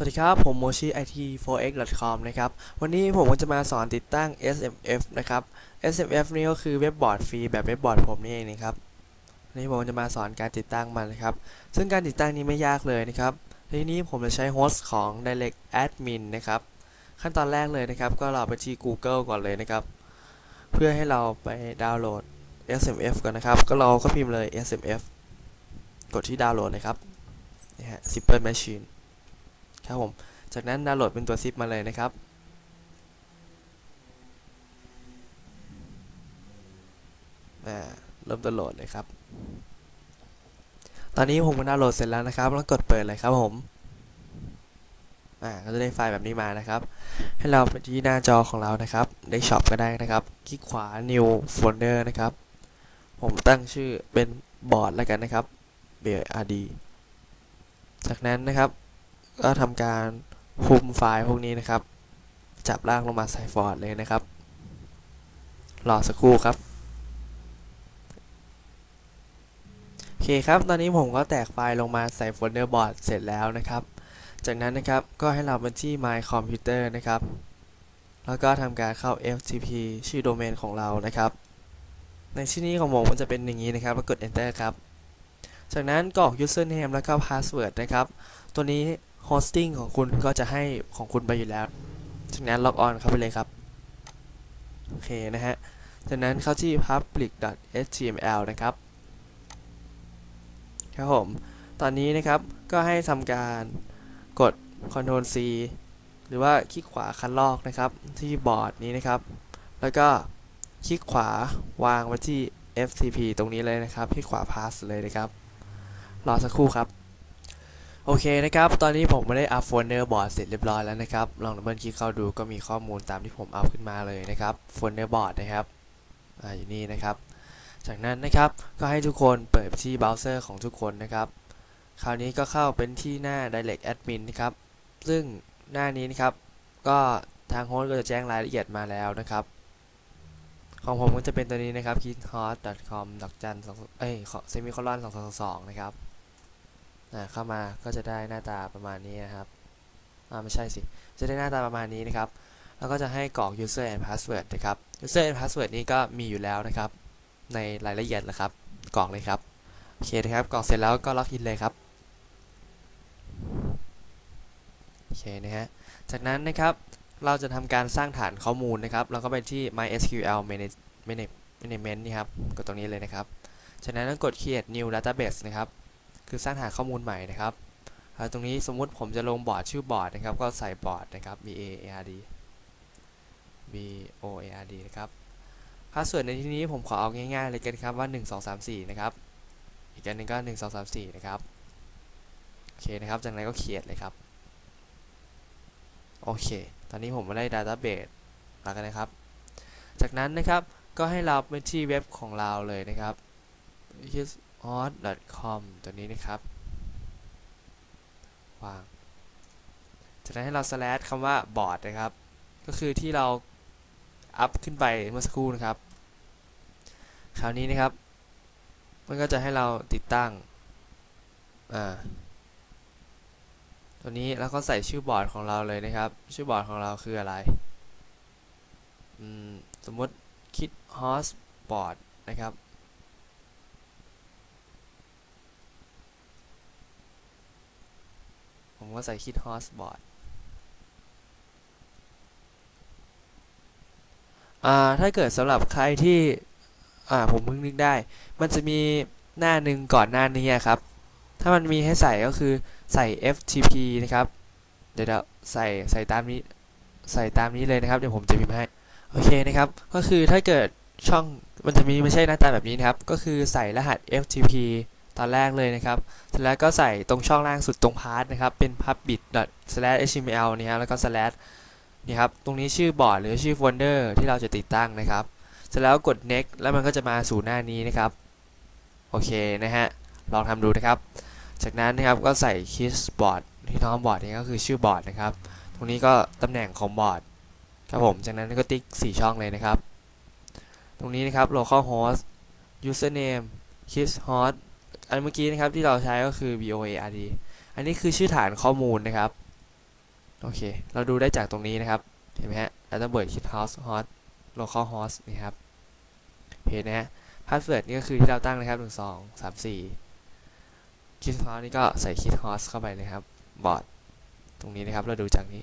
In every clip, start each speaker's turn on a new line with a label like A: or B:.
A: สวัสดีครับ ผม mochi it 4 x com นะครับ วันนี้ผมก็จะมาสอนติดตั้ง SMF นะครับ SMF นี่ก็คือเว็บบอร์ดฟรีแบบเว็บบอร์ดผมนี่เองนะครับวันนี้ผมจะมาสอนการติดตั้งมันนะครับ ซึ่งการติดตั้งนี้ไม่ยากเลยนะครับ ทีนี้ผมจะใช้โฮสต์ของ direct admin นะครับ ขั้นตอนแรกเลยนะครับ ก็เราไปที่ Google ก่อนเลยนะครับ เพื่อให้เราไปดาวน์โหลด SMF ก่อนนะครับ ก็เราก็พิมพ์เลย SMF กดที่ดาวน์โหลดเลยครับ นี่ฮะ Simple Machine ครับผม จากนั้นดาวน์โหลดเป็นตัวซิปมาเลยนะครับเริ่มดาวน์โหลดเลยครับ ตอนนี้ผมก็ดาวน์โหลดเสร็จแล้วนะครับ แล้วกดเปิดเลยครับผม อ่า ก็จะได้ไฟล์แบบนี้มานะครับ ให้เราไปที่หน้าจอของเรานะครับ ได้ช็อปก็ได้นะครับ คลิกขวา new folder นะครับ ผมตั้งชื่อเป็นบอร์ดแล้วกันนะครับ BRD จากนั้นนะครับ ก็ทำการคุมไฟล์พวกนี้นะครับ จับลากลงมาใส่ฟอร์ดเลยนะครับ รอสักครู่ครับ โอเคครับ ตอนนี้ผมก็แตกไฟล์ลงมาใส่โฟลเดอร์บอร์ดเสร็จแล้วนะครับ จากนั้นนะครับก็ให้เราไปที่ my computer นะครับ แล้วก็ทำการเข้า FTP ชื่อโดเมนของเรานะครับ ในที่นี้ของผมมันจะเป็นอย่างนี้นะครับ แล้วกด enter ครับ จากนั้นกรอก username แล้วก็ password นะครับ ตัวนี้ hosting ของคุณก็จะให้ของคุณไปอยู่แล้วจากนั้น log on เข้าไปเลยครับ โอเคนะฮะ จากนั้นเข้าที่ public.html นะครับ ครับผม ตอนนี้นะครับ ก็ให้ทำการกด Ctrl C หรือว่าคลิกขวาคันลอกนะครับ ที่บอร์ดนี้นะครับ แล้วก็คลิกขวาวางไว้ที่ FTP ตรงนี้เลยนะครับ คลิกขวา pass เลยนะครับ รอสักครู่ครับ โอเคนะครับ ตอนนี้ผมไม่ได้อัพโฟลเดอร์บอร์ดเสร็จเรียบร้อยแล้วนะครับ ลองดับเบิลคลิกเข้าดูก็มีข้อมูลตามที่ผมอัพขึ้นมาเลยนะครับโฟลเดอร์บอร์ดนะครับ อ่า อยู่นี่นะครับ จากนั้นนะครับ ก็ให้ทุกคนเปิดที่เบราว์เซอร์ของทุกคนนะครับ คราวนี้ก็เข้าเป็นที่หน้า direct admin นะครับ ซึ่งหน้านี้นะครับ ก็ทางโฮสต์ก็จะแจ้งรายละเอียดมาแล้วนะครับ ของผมก็จะเป็นตัวนี้นะครับ kithot.com ดอกจันสองเอ้ยเซมิคอลอนสองสองสองนะครับ เข้ามาก็จะได้หน้าตาประมาณนี้นะครับอ่าไม่ใช่สิจะได้หน้าตาประมาณนี้นะครับแล้วก็จะให้กรอก user and password นะครับ user and password นี้ก็มีอยู่แล้วนะครับ ในรายละเอียดนะครับกรอกเลยครับโอเคนะครับกรอกเสร็จแล้วก็ล็อกอินเลยครับโอเคนะฮะจากนั้นนะครับเราจะทำการสร้างฐานข้อมูลนะครับเราก็ไปที่ mysql management นี่ครับกดตรงนี้เลยนะครับ จากนั้นก็กด create new database นะครับ คือสร้างฐานข้อมูลใหม่นะครับแล้วตรงนี้สมมุติผมจะลงบอร์ดชื่อบอร์ดนะครับ ก็ใส่บอร์ดนะครับ b a r d b o a r d นะครับพาสเวิร์ดในที่นี้ผมขอเอาง่ายๆเลยกันครับว่า 1 2 3 4 นะครับ อีกอันหนึงก็ 1 2 3 4 นะครับ โอเคนะครับ จากนั้นก็เขียนเลยครับ โอเค ตอนนี้ผมมาได้ดัตต้าเบสแล้วกันนะครับ จากนั้นนะครับก็ให้เราไปที่เว็บของเราเลยนะครับ hot.com ตัวนี้นะครับวางจากนั้นให้เรา slash คำว่า board นะครับ ก็คือที่เราอัพขึ้นไปเมื่อสักครู่นะครับ คราวนี้นะครับ มันก็จะให้เราติดตั้ง อ่า ตัวนี้แล้วก็ใส่ชื่อบอร์ดของเราเลยนะครับ ชื่อบอร์ดของเราคืออะไร อืม สมมติคิด host board นะครับ ผมก็ใส่คิด host board อ่าถ้าเกิดสำหรับใครที่ผมเพิ่งนึกได้ มันจะมีหน้าหนึ่งก่อนหน้านี้ครับ ถ้ามันมีให้ใส่ก็คือใส่ FTP นะครับ เดี๋ยวใส่ใส่ตามนี้ใส่ตามนี้เลยนะครับ เดี๋ยวผมจะพิมพ์ให้ โอเคนะครับ ก็คือถ้าเกิดช่องมันจะมีไม่ใช่หน้าตาแบบนี้นะครับ ก็คือใส่รหัส FTP ตอนแรกเลยนะครับเสร็จแล้วก็ใส่ตรงช่องล่างสุดตรงพาร์ทนะครับ เป็น public.html นี่ครับแล้วก็ slash นี่ครับ ตรงนี้ชื่อบอร์ดหรือชื่อโฟลเดอร์ที่เราจะติดตั้งนะครับ เสร็จแล้วกด next แล้วมันก็จะมาสู่หน้านี้นะครับ โอเคนะฮะ ลองทำดูนะครับ จากนั้นนะครับก็ใส่ kiss board ที่ท้องบอร์ดนี่ก็คือชื่อบอร์ดนะครับ ตรงนี้ก็ตำแหน่งของบอร์ดครับผม จากนั้นก็ติ๊ก 4 ช่องเลยนะครับ ตรงนี้นะครับ local host username kiss host อันเมื่อกี้นะครับที่เราใช้ก็คือ board อันนี้คือชื่อฐานข้อมูลนะครับโอเค เราดูได้จากตรงนี้นะครับ เห็นไหมฮะ Databird Kit Host Host Local Host นี่ครับ เพจนะฮะ Password นี่ก็คือที่เราตั้งนะครับ 1 2 3 4 Kit Host นี่ก็ใส่ Kit Host เข้าไปเลยครับ บอร์ด ตรงนี้นะครับ เราดูจากนี้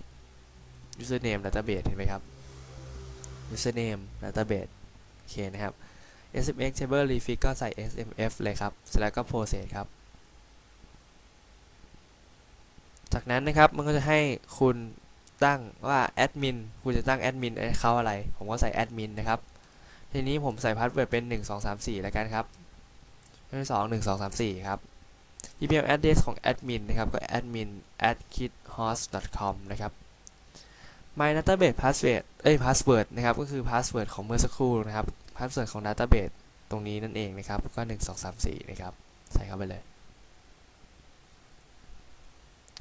A: Username Database เห็นไหมครับ Username Database โอเคนะครับ SMX Table Refit ก็ใส่ SMF เลยครับเสร็จแล้วก็ Process ครับ จากนั้นนะครับมันก็จะให้คุณตั้งว่าแอดมินคุณจะตั้งแอดมินเขาอะไร ผมก็ใส่แอดมินะครับ ทีนี้ผมใส่พาสเวิร์ดเป็น 1 2 3 4 แล้วกันครับไม่สองหนึ่งสองสามสี่ครับ email address ของแอดมินนะครับ ก็ admin at kithost.com นะครับ my database password เอ้ย password นะครับ ก็คือ password ของเมื่อสักครู่นะครับ password ของ database ตรงนี้นั่นเองนะครับ ก็ 1 2 3 4 นะครับ ใส่เข้าไปเลย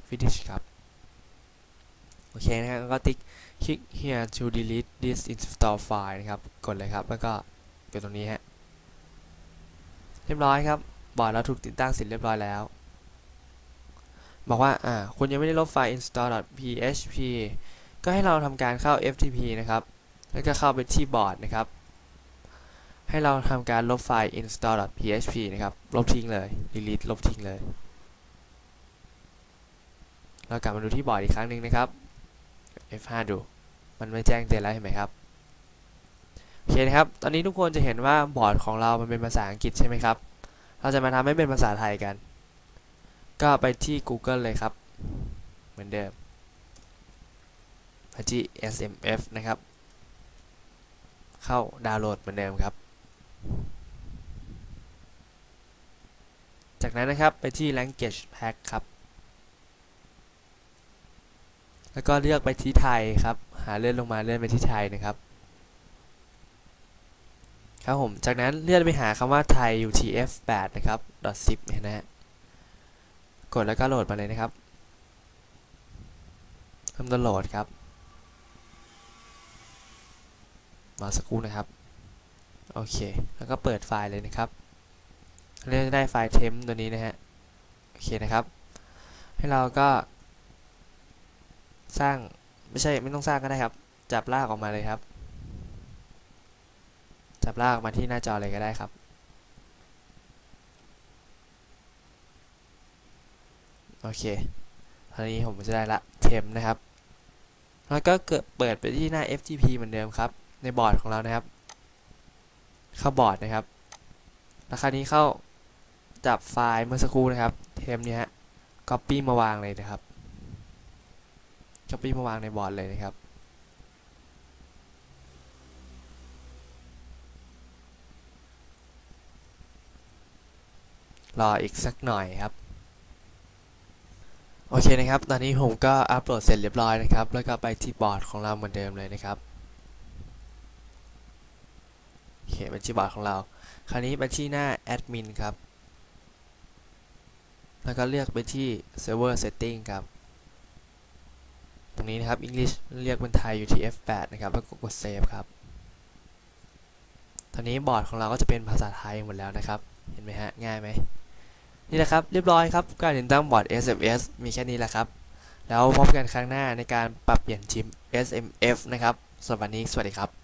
A: finish ครับ โอเคนะครับ ก็ติ๊ก click here to delete this install file นะครับ กดเลยครับ แล้วก็กดตรงนี้ฮะ เรียบร้อยครับ บอร์ดเราถูกติดตั้งเสร็จเรียบร้อยแล้ว บอกว่า อ่า คุณยังไม่ได้ลบไฟล์ install.php ก็ให้เราทำการเข้า ftp นะครับ แล้วก็เข้าไปที่บอร์ดนะครับ ให้เราทำการลบไฟล์ install.php นะครับ ลบทิ้งเลย delete ลบทิ้งเลย เรากลับมาดูที่บอร์ดอีกครั้งหนึ่งนะครับ F5 ดู มันไม่แจ้งเตือนแล้วเห็นไหมครับ โอเคนะครับ ตอนนี้ทุกคนจะเห็นว่าบอร์ดของเรามันเป็นภาษาอังกฤษใช่ไหมครับ เราจะมาทำให้เป็นภาษาไทยกัน ก็ไปที่ Google เลยครับ เหมือนเดิม ไปที่ SMF นะครับ เข้าดาวน์โหลดเหมือนเดิมครับ จากนั้นนะครับไปที่ Language Pack ครับ แล้วก็เลือกไปที่ไทยครับ หาเลื่อนลงมาเลื่อนไปที่ไทยนะครับครับผม จากนั้นเลื่อนไปหาคำว่าไทย utf8 นะครับ .zip นะฮะ กดแล้วก็โหลดมาเลยนะครับเริ่มต้นโหลดครับ รอสักครู่นะครับโอเค แล้วก็เปิดไฟล์เลยนะครับเลือกได้ไฟล์เทมตัวนี้นะฮะโอเคนะครับ ให้เราก็ สร้างไม่ใช่ไม่ต้องสร้างก็ได้ครับ จับลากออกมาเลยครับ จับลากออกมาที่หน้าจอเลยก็ได้ครับโอเคตอนนี้ผมจะได้ละเทมนะครับ แล้วก็เกิดเปิดไปที่หน้า FTP เหมือนเดิมครับ ในบอร์ดของเรานะครับ เข้าบอร์ดนะครับ แล้วคราวนี้เข้าจับไฟล์เมื่อสักครู่นะครับ เทมนี้ฮะ copy มาวางเลยนะครับ copy มาวางในบอร์ดเลยนะครับรออีกสักหน่อยครับ โอเคนะครับ ตอนนี้ผมก็อัปโหลดเสร็จเรียบร้อยนะครับ แล้วก็ไปที่บอร์ดของเราเหมือนเดิมเลยนะครับ โอ เคไปที่บอร์ดของเรา คราวนี้ไปที่หน้าแอดมินครับ แล้วก็เลือกไปที่ Server Setting ครับ ตรงนี้นะครับ English เรียกเป็นไทย UTF-8 นะครับ แล้วก็กด Save ครับ ตอนนี้บอร์ดของเราก็จะเป็นภาษาไทยหมดแล้วนะครับ เห็นไหมฮะ ง่ายไหมนี่แหละครับ เรียบร้อยครับ การติดตั้งบอร์ด SMS มีแค่นี้แหละครับ แล้วพบกันครั้งหน้าในการปรับเปลี่ยนชิป SMF นะครับสำหรับวันนี้ สวัสดีครับ